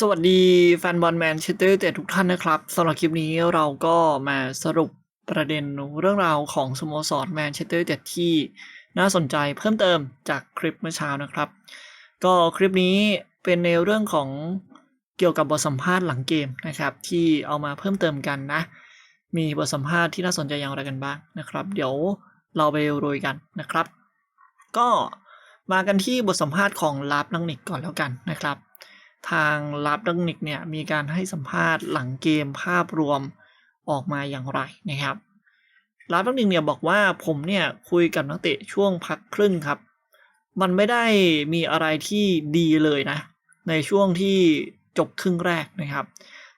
สวัสดีแฟนบอลแมนเชสเตอร์แต่ทุกท่านนะครับสำหรับคลิปนี้เราก็มาสรุปประเด็นเรื่องราวของสโมสรแมนเชสเตอร์แต่ที่น่าสนใจเพิ่มเติมจากคลิปเมื่อเช้านะครับ ก็คลิปนี้เป็นในเรื่องของเกี่ยวกับบทสัมภาษณ์หลังเกมนะครับ ที่เอามาเพิ่มเติมกันนะ มีบทสัมภาษณ์ที่น่าสนใจอย่างไรกันบ้างนะครับ เดี๋ยวเราไปโรยกันนะครับ ก็มากันที่บทสัมภาษณ์ของลาฟนังนิกก่อนแล้วกันนะครับ ทางลาฟดังนิกเนี่ยมีการให้สัมภาษณ์หลังเกมภาพรวมออกมาอย่างไรนะครับลาฟดังนิกเนี่ยบอกว่าผมเนี่ยคุยกับนักเตะช่วงพักครึ่งครับ มันไม่ได้มีอะไรที่ดีเลยนะ ในช่วงที่จบครึ่งแรกนะครับ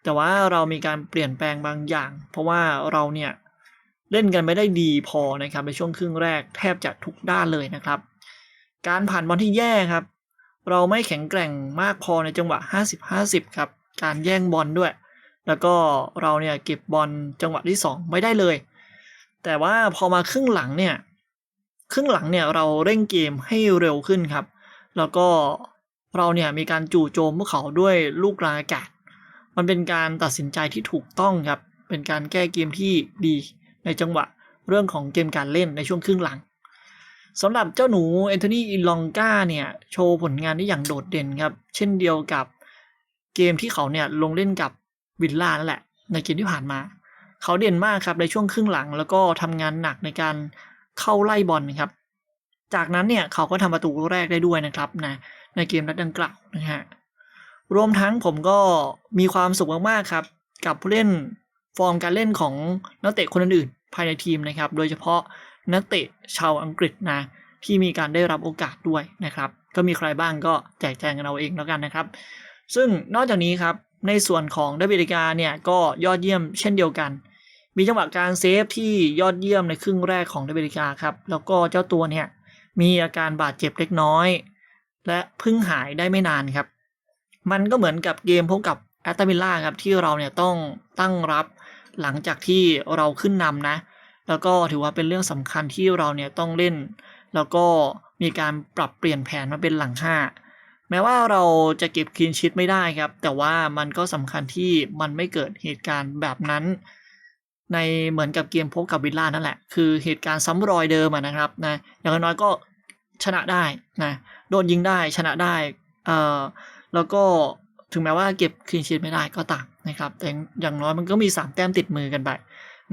แต่ว่าเรามีการเปลี่ยนแปลงบางอย่าง เพราะว่าเราเนี่ยเล่นกันไม่ได้ดีพอนะครับในช่วงครึ่งแรกแทบจะทุกด้านเลยนะครับ การผ่านบอลที่แย่ครับ เราไม่แข็งแกร่งมากพอในจังหวะ 50-50 ครับ การแย่งบอลด้วย แล้วก็เราเนี่ยเก็บบอลจังหวะที่ 2 ไม่ได้เลย แต่ว่าพอมาครึ่งหลังเนี่ย ครึ่งหลังเนี่ยเราเร่งเกมให้เร็วขึ้นครับ แล้วก็เราเนี่ยมีการจู่โจมพวกเขาด้วยลูกกลางอากาศ มันเป็นการตัดสินใจที่ถูกต้องครับ เป็นการแก้เกมที่ดีในจังหวะเรื่องของเกมการเล่นในช่วงครึ่งหลัง สำหรับเจ้าหนูแอนโทนีอิลองกาเนี่ยโชว์ผลงานได้อย่างโดดเด่นครับ เช่นเดียวกับเกมที่เขาเนี่ยลงเล่นกับวิลล่านั่นแหละ ในเกมที่ผ่านมา เขาเด่นมากครับในช่วงครึ่งหลัง แล้วก็ทำงานหนักในการเข้าไล่บอลครับ จากนั้นเนี่ยเขาก็ทำประตูแรกได้ด้วยนะครับนะในเกมนัดดังกล่าวนะฮะรวมทั้งผมก็มีความสุขมากๆครับ กับผู้เล่นฟอร์มการเล่นของนักเตะคนอื่นๆภายในทีมนะครับ โดยเฉพาะ นักเตะชาวอังกฤษนะที่มีการได้รับโอกาสด้วยนะครับ ก็มีใครบ้างก็แจกแจงกันเอาเองแล้วกันนะครับ ซึ่งนอกจากนี้ครับในส่วนของเดวิดกาเนี่ยก็ยอดเยี่ยมเช่นเดียวกัน มีจังหวะการเซฟที่ยอดเยี่ยมในครึ่งแรกของเดวิดกาครับ แล้วก็เจ้าตัวเนี่ยมีอาการบาดเจ็บเล็กน้อย และเพิ่งหายได้ไม่นานครับ มันก็เหมือนกับเกมพบกับแอตตามิลล่าครับที่เราเนี่ยต้องตั้งรับหลังจากที่เราขึ้นนำนะ แล้วก็ถือว่าเป็นเรื่องสำคัญที่เราเนี่ยต้องเล่น แล้วก็มีการปรับเปลี่ยนแผนมาเป็นหลังห้าแม้ว่าเราจะเก็บคลีนชิตไม่ได้ครับ แต่ว่ามันก็สำคัญที่มันไม่เกิดเหตุการณ์แบบนั้น ในเหมือนกับเกมพบกับวิลล่านั่นแหละ คือเหตุการณ์ซ้ำรอยเดิมนะครับนะอย่างน้อยก็ชนะได้นะโดนยิงได้ชนะได้เอ่อแล้วก็ถึงแม้ว่าเก็บคลีนชีตไม่ได้ก็ตามนะครับแต่อย่างน้อยมันก็มี 3 แต้มติดมือกันไป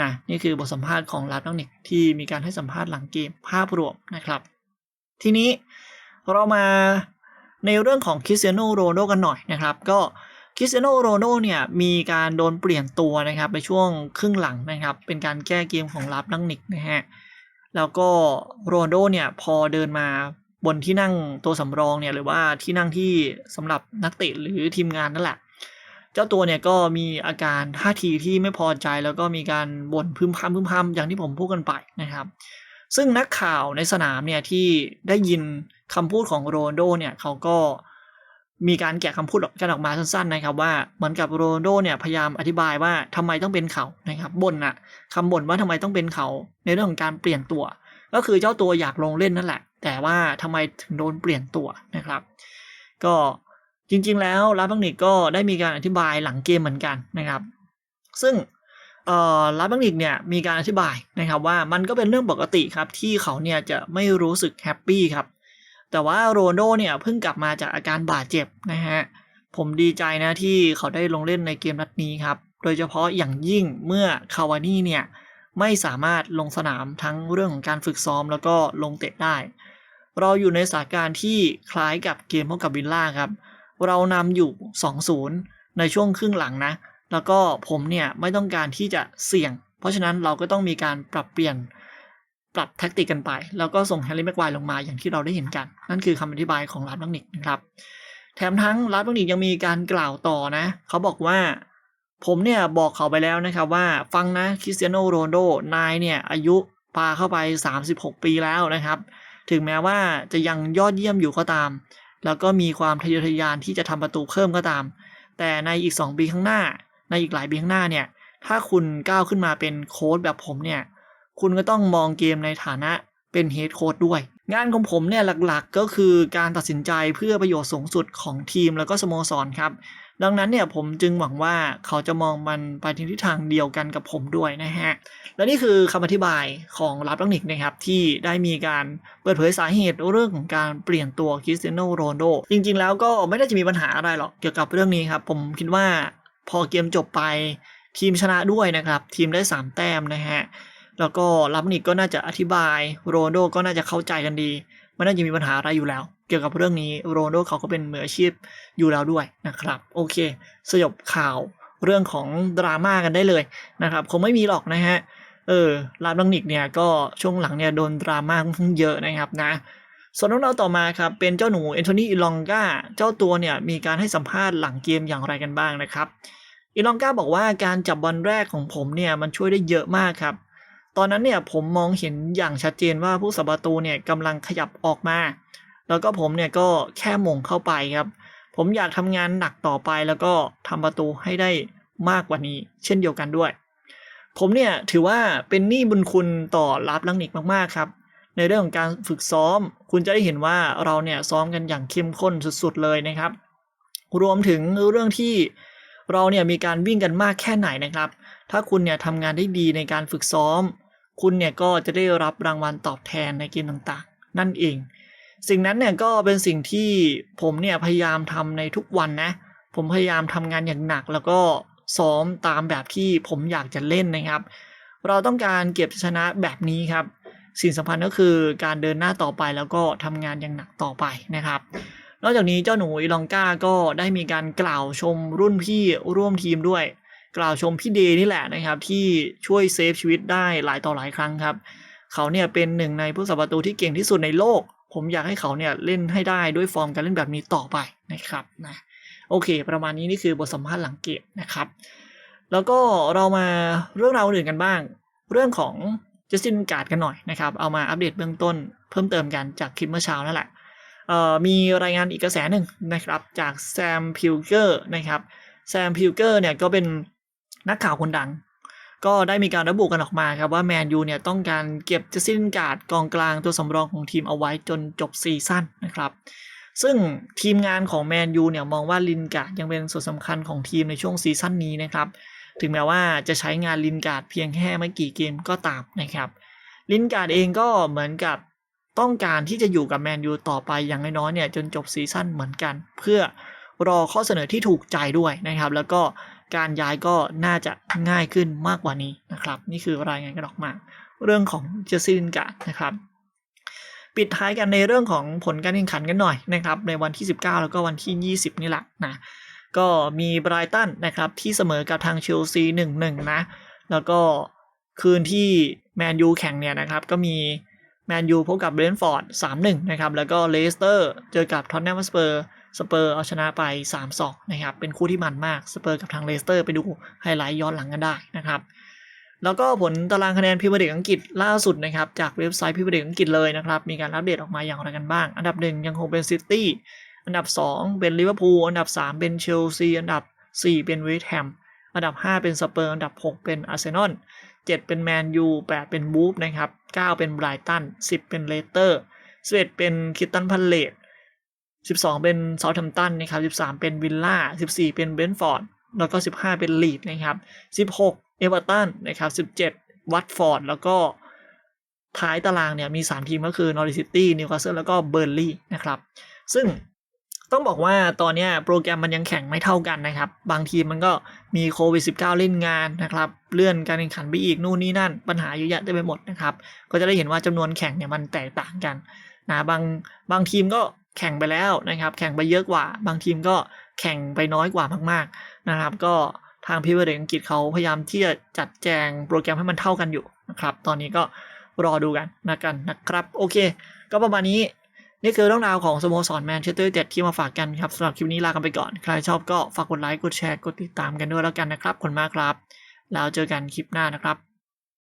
นะนี่คือบทสัมภาษณ์ของลาดนองนิกที่มีการให้สัมภาษณ์หลังเกมภาพรวมนะครับ ทีนี้เรามาในเรื่องของคริสเตียโนโรนโดกันหน่อยนะครับ ก็คริสเตียโนโรนโดเนี่ยมีการโดนเปลี่ยนตัวนะครับในช่วงครึ่งหลังนะครับ เป็นการแก้เกมของลาดนองนิกนะฮะแล้วก็โรนโดเนี่ยพอเดินมาบนที่นั่งตัวสำรองเนี่ยหรือว่าที่นั่งที่สำหรับนักเตะหรือทีมงานนั่นแหละ เจ้าตัวเนี่ยก็มีอาการท่าทีที่ไม่พอใจแล้วก็มีการบ่นพึมพำพึมพำอย่างที่ผมพูดกันไปนะครับ ซึ่งนักข่าวในสนามเนี่ยที่ได้ยินคำพูดของโรนโดเนี่ยเขาก็มีการแกะคำพูดกันออกมาสั้นๆนะครับว่าเหมือนกับโรนโดเนี่ยพยายามอธิบายว่าทำไมต้องเป็นเขานะครับบ่นอะคำบ่นว่าทำไมต้องเป็นเขาในเรื่องของการเปลี่ยนตัว ก็คือเจ้าตัวอยากลงเล่นนั่นแหละ แต่ว่าทำไมถึงโดนเปลี่ยนตัวนะครับ ก็ จริง ๆ แล้วลาบังนิกก็ได้มีการอธิบายหลังเกมเหมือนกันนะครับ ซึ่งลาบังนิกเนี่ยมีการอธิบายนะครับว่ามันก็เป็นเรื่องปกติครับที่เขาเนี่ยจะไม่รู้สึกแฮปปี้ครับ แต่ว่าโรนโดเนี่ยเพิ่งกลับมาจากอาการบาดเจ็บนะฮะผมดีใจนะที่เขาได้ลงเล่นในเกมนัดนี้ครับ โดยเฉพาะอย่างยิ่งเมื่อคาวานี่เนี่ยไม่สามารถลงสนามทั้งเรื่องของการฝึกซ้อมแล้วก็ลงเตะได้ เราอยู่ในสถานการณ์ที่คล้ายกับเกมพบกับวิลล่าครับ เรานำอยู่ 2-0 ในช่วงครึ่งหลังนะ แล้วก็ผมเนี่ยไม่ต้องการที่จะเสี่ยง เพราะฉะนั้นเราก็ต้องมีการปรับเปลี่ยนปรับแท็กติกกันไป แล้วก็ส่งแฮร์รี่แม็กไวลงมาอย่างที่เราได้เห็นกัน นั่นคือคำอธิบายของลาดบังนิกนะครับ แถมทั้งลาดบังนิกยังมีการกล่าวต่อนะ เขาบอกว่า ผมเนี่ยบอกเขาไปแล้วนะครับว่าฟังนะคริสเตียโนโรนลโดนายเนี่ยอายุปาเข้าไป 36 ปีแล้วนะครับ ถึงแม้ว่าจะยังยอดเยี่ยมอยู่ก็ตาม แล้วก็มีความทะเยอทะยานที่จะทำประตูเพิ่มก็ตาม แต่ในอีก 2 ปีข้างหน้า ในอีกหลายปีข้างหน้าเนี่ย ถ้าคุณก้าวขึ้นมาเป็นโค้ดแบบผมเนี่ย คุณก็ต้องมองเกมในฐานะเป็นเฮดโค้ดด้วย งานของผมเนี่ยหลักๆ ก็คือการตัดสินใจเพื่อประโยชน์สูงสุดของทีมแล้วก็สโมสรครับ ดังนั้นเนี่ยผมจึงหวังว่าเขาจะมองมันไปในทิศทางเดียวกันกับผมด้วยนะฮะ และนี่คือคำอธิบายของรับลักนิกนะครับ ที่ได้มีการเปิดเผยสาเหตุเรื่องของการเปลี่ยนตัวคริสเตียโนโรนโดจริง ๆ แล้วก็ไม่ได้จะมีปัญหาอะไรหรอกเกี่ยวกับเรื่องนี้ครับ ผมคิดว่าพอเกมจบไปทีมชนะด้วยนะครับ ทีมได้ 3 แต้มนะฮะแล้วก็รับนิกก็น่าจะอธิบายโรนโดก็น่าจะเข้าใจกันดีไม่น่าจะมีปัญหาอะไรอยู่แล้ว กี่ยวกับเรื่องนี้โรนโดเขาก็เป็นมืออาชีพอยู่แล้วด้วยนะครับ โอเค สยบข่าวเรื่องของดราม่ากันได้เลยนะครับคงไม่มีหรอกนะฮะเออลาบลังนิกเนี่ยก็ช่วงหลังเนี่ยโดนดราม่าค่อนข้างเยอะนะครับนะส่วนน้องเราต่อมาครับเป็นเจ้าหนูเอนโทนีอีลองกาเจ้าตัวเนี่ยมีการให้สัมภาษณ์หลังเกมอย่างไรกันบ้างนะครับอีลองกาบอกว่าการจับบอลแรกของผมเนี่ยมันช่วยได้เยอะมากครับ ตอนนั้นเนี่ยผมมองเห็นอย่างชัดเจนว่าผู้สับประตูเนี่ยกำลังขยับออกมา แล้วก็ผมเนี่ยก็แค่มงเข้าไปครับ ผมอยากทำงานหนักต่อไปแล้วก็ทำประตูให้ได้มากกว่านี้ เช่นเดียวกันด้วย ผมเนี่ยถือว่าเป็นหนี้บุญคุณต่อรับลังนิกมากๆครับ ในเรื่องของการฝึกซ้อม คุณจะได้เห็นว่าเราเนี่ยซ้อมกันอย่างเข้มข้นสุดๆเลยนะครับ รวมถึงเรื่องที่เราเนี่ยมีการวิ่งกันมากแค่ไหนนะครับ ถ้าคุณเนี่ยทำงานได้ดีในการฝึกซ้อม คุณเนี่ยก็จะได้รับรางวัลตอบแทนในเกมต่างๆ นั่นเอง สิ่งนั้นเนี่ยก็เป็นสิ่งที่ผมเนี่ยพยายามทำในทุกวันนะ ผมพยายามทำงานอย่างหนัก แล้วก็ซ้อมตามแบบที่ผมอยากจะเล่นนะครับ เราต้องการเก็บชนะแบบนี้ครับ สิ่งสำคัญก็คือการเดินหน้าต่อไปแล้วก็ทำงานอย่างหนักต่อไปนะครับ นอกจากนี้เจ้าหนูอีลองก้าก็ได้มีการกล่าวชมรุ่นพี่ร่วมทีมด้วย กล่าวชมพี่เดย์นี่แหละนะครับ ที่ช่วยเซฟชีวิตได้หลายต่อหลายครั้งครับเขาเนี่ยเป็นหนึ่งในผู้สับประตูที่เก่งที่สุดในโลก ผมอยากให้เขาเนี่ยเล่นให้ได้ด้วยฟอร์มการเล่นแบบนี้ต่อไปนะครับนะโอเค ประมาณนี้นี่คือบทสัมภาษณ์หลังเกมนะครับ แล้วก็เรามาเรื่องราวอื่นกันบ้าง เรื่องของจัสตินการ์ดกันหน่อยนะครับ เอามาอัปเดตเบื้องต้นเพิ่มเติมกันจากคลิปเมื่อเช้านั่นแหละมีรายงานอีกกระแสหนึ่งนะครับจากแซมพิวเกอร์นะครับแซมพิวเกอร์เนี่ยก็เป็นนักข่าวคนดัง ก็ได้มีการระบุกันออกมาครับว่าแมนยูเนี่ยต้องการเก็บจัสตินกาดกองกลางตัวสำรองของทีมเอาไว้จนจบซีซั่นนะครับ ซึ่งทีมงานของแมนยูเนี่ยมองว่าลินกาดยังเป็นส่วนสำคัญของทีมในช่วงซีซั่นนี้นะครับ ถึงแม้ว่าจะใช้งานลินกาดเพียงแค่ไม่กี่เกมก็ตามนะครับ ลินกาดเองก็เหมือนกับต้องการที่จะอยู่กับแมนยูต่อไปอย่างน้อยๆเนี่ยจนจบซีซั่นเหมือนกัน เพื่อรอข้อเสนอที่ถูกใจด้วยนะครับ แล้วก็ การย้ายก็น่าจะง่ายขึ้นมากกว่านี้นะครับ นี่คือรายงานกันออกมา เรื่องของเจสซี่ลินการ์ดนะครับปิดท้ายกันในเรื่องของผลการแข่งขันกันหน่อยนะครับ ในวันที่ 19 แล้วก็วันที่ 20 นี่แหละนะก็มีไบรตันนะครับที่เสมอกับทางเชลซีหนึ่งหนึ่งนะ แล้วก็คืนที่แมนยูแข่งเนี่ยนะครับ ก็มีแมนยูพบกับเบรนฟอร์ดสามหนึ่งนะครับ แล้วก็เลสเตอร์เจอกับท็อตแนมสเปอร์ สเปอร์เอาชนะไป3ามสองนะครับ เป็นคู่ที่มันมาก สเปอร์กับทางเลสเตอร์ไปดูไฮไลท์ย้อนหลังกันได้นะครับ แล้วก็ผลตารางคะแนนพรีเมียร์ลีกอังกฤษล่าสุดนะครับ จากเว็บไซต์พรีเมียร์ลีกอังกฤษเลยนะครับ มีการอัปเดตออกมาอย่างไรกันบ้าง อันดับหนึ่งยังคงเป็นซิตี้ อันดับ 2 เป็นลิเวอร์พูล อันดับ 3 เป็นเชลซี อันดับ 4 เป็นเวสต์แฮม อันดับ 5 เป็นสเปอร์ อันดับ 6 เป็นอาร์เซนอล 7 เป็นแมนยู 8 เป็นบูฟนะครับ 9 เป็นไบรตัน 10 เป็นเลสเตอร์11เป็นคิตตันพันเลต 12 เป็นเซาท์แฮมป์ตันนะครับ13 เป็นวิลล่า14 เป็นเบนฟอร์ดแล้วก็ 15 เป็นลีดนะครับ16 เอเวอร์ตันนะครับ17 วัตฟอร์ดแล้วก็ท้ายตารางเนี่ยมี 3 ทีมก็คือนอริซิตี้นิวคาสเซิลแล้วก็เบอร์ลี่นะครับ ซึ่งต้องบอกว่าตอนนี้โปรแกรมมันยังแข่งไม่เท่ากันนะครับ บางทีมมันก็มีโควิด -19 เล่นงานนะครับ เลื่อนการแข่งขันไปอีกนู่นนี่นั่น ปัญหาเยอะแยะเต็มไปหมดนะครับ ก็จะได้เห็นว่าจำนวนแข่งเนี่ยมันแตกต่างกันนะบางบางทีมก็ แข่งไปแล้วนะครับ แข่งไปเยอะกว่า บางทีมก็แข่งไปน้อยกว่ามากๆนะครับ ก็ทางพิเวอร์อังกฤษเขาพยายามที่จะจัดแจงโปรแกรมให้มันเท่ากันอยู่นะครับ ตอนนี้ก็รอดูกันนะกันนะครับ โอเค ก็ประมาณนี้นี่คือเรื่องราวของสโมสรแมนเชสเตอร์ยูไนเต็ดที่มาฝากกันครับสำหรับคลิปนี้ลากันไปก่อน ใครชอบก็ฝากกดไลค์ กดแชร์ กดติดตามกันด้วยแล้วกันนะครับขอบคุณมากครับ แล้วเจอกันคลิปหน้านะครับ